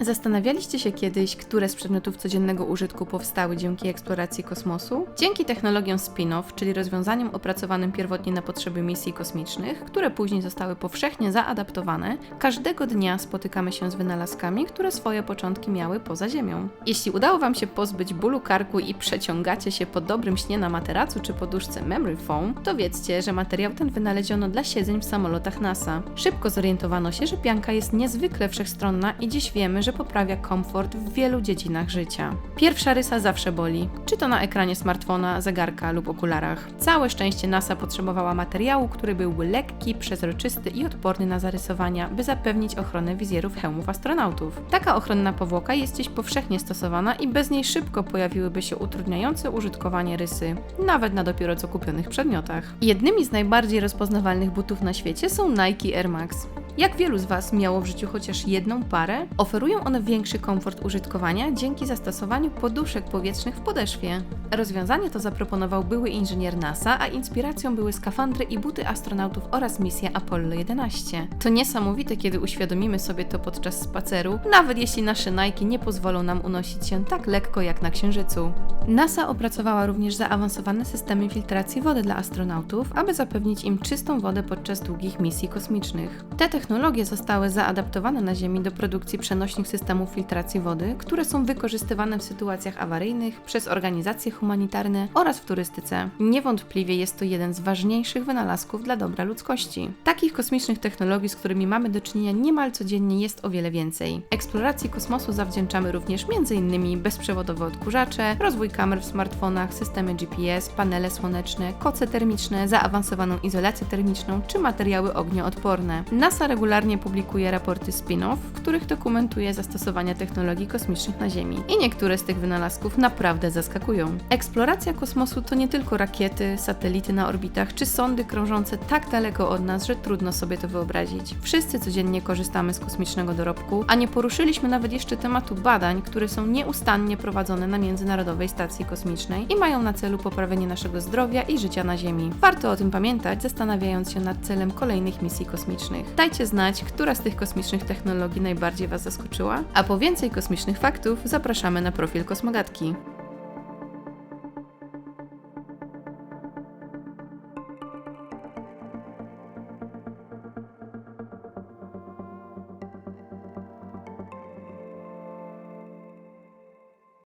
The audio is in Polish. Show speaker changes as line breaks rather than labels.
Zastanawialiście się kiedyś, które z przedmiotów codziennego użytku powstały dzięki eksploracji kosmosu? Dzięki technologiom spin-off, czyli rozwiązaniom opracowanym pierwotnie na potrzeby misji kosmicznych, które później zostały powszechnie zaadaptowane, każdego dnia spotykamy się z wynalazkami, które swoje początki miały poza Ziemią. Jeśli udało Wam się pozbyć bólu karku i przeciągacie się po dobrym śnie na materacu czy poduszce memory foam, to wiedzcie, że materiał ten wynaleziono dla siedzeń w samolotach NASA. Szybko zorientowano się, że pianka jest niezwykle wszechstronna i dziś wiemy, że poprawia komfort w wielu dziedzinach życia. Pierwsza rysa zawsze boli, czy to na ekranie smartfona, zegarka lub okularach. Całe szczęście NASA potrzebowała materiału, który byłby lekki, przezroczysty i odporny na zarysowania, by zapewnić ochronę wizjerów hełmów astronautów. Taka ochronna powłoka jest dziś powszechnie stosowana i bez niej szybko pojawiłyby się utrudniające użytkowanie rysy, nawet na dopiero co kupionych przedmiotach. Jednymi z najbardziej rozpoznawalnych butów na świecie są Nike Air Max. Jak wielu z Was miało w życiu chociaż jedną parę, oferują one większy komfort użytkowania dzięki zastosowaniu poduszek powietrznych w podeszwie. Rozwiązanie to zaproponował były inżynier NASA, a inspiracją były skafandry i buty astronautów oraz misja Apollo 11. To niesamowite, kiedy uświadomimy sobie to podczas spaceru, nawet jeśli nasze Nike nie pozwolą nam unosić się tak lekko jak na Księżycu. NASA opracowała również zaawansowane systemy filtracji wody dla astronautów, aby zapewnić im czystą wodę podczas długich misji kosmicznych. Te technologie zostały zaadaptowane na Ziemi do produkcji przenośnych systemów filtracji wody, które są wykorzystywane w sytuacjach awaryjnych przez organizacje humanitarne oraz w turystyce. Niewątpliwie jest to jeden z ważniejszych wynalazków dla dobra ludzkości. Takich kosmicznych technologii, z którymi mamy do czynienia niemal codziennie, jest o wiele więcej. Eksploracji kosmosu zawdzięczamy również m.in. bezprzewodowe odkurzacze, rozwój kamer w smartfonach, systemy GPS, panele słoneczne, koce termiczne, zaawansowaną izolację termiczną czy materiały ognioodporne. NASA regularnie publikuje raporty spin-off, w których dokumentuje zastosowania technologii kosmicznych na Ziemi. I niektóre z tych wynalazków naprawdę zaskakują. Eksploracja kosmosu to nie tylko rakiety, satelity na orbitach czy sondy krążące tak daleko od nas, że trudno sobie to wyobrazić. Wszyscy codziennie korzystamy z kosmicznego dorobku, a nie poruszyliśmy nawet jeszcze tematu badań, które są nieustannie prowadzone na Międzynarodowej Stacji Kosmicznej i mają na celu poprawienie naszego zdrowia i życia na Ziemi. Warto o tym pamiętać, zastanawiając się nad celem kolejnych misji kosmicznych. Dajcie znać, która z tych kosmicznych technologii najbardziej Was zaskoczyła, a po więcej kosmicznych faktów zapraszamy na profil Kosmogatki.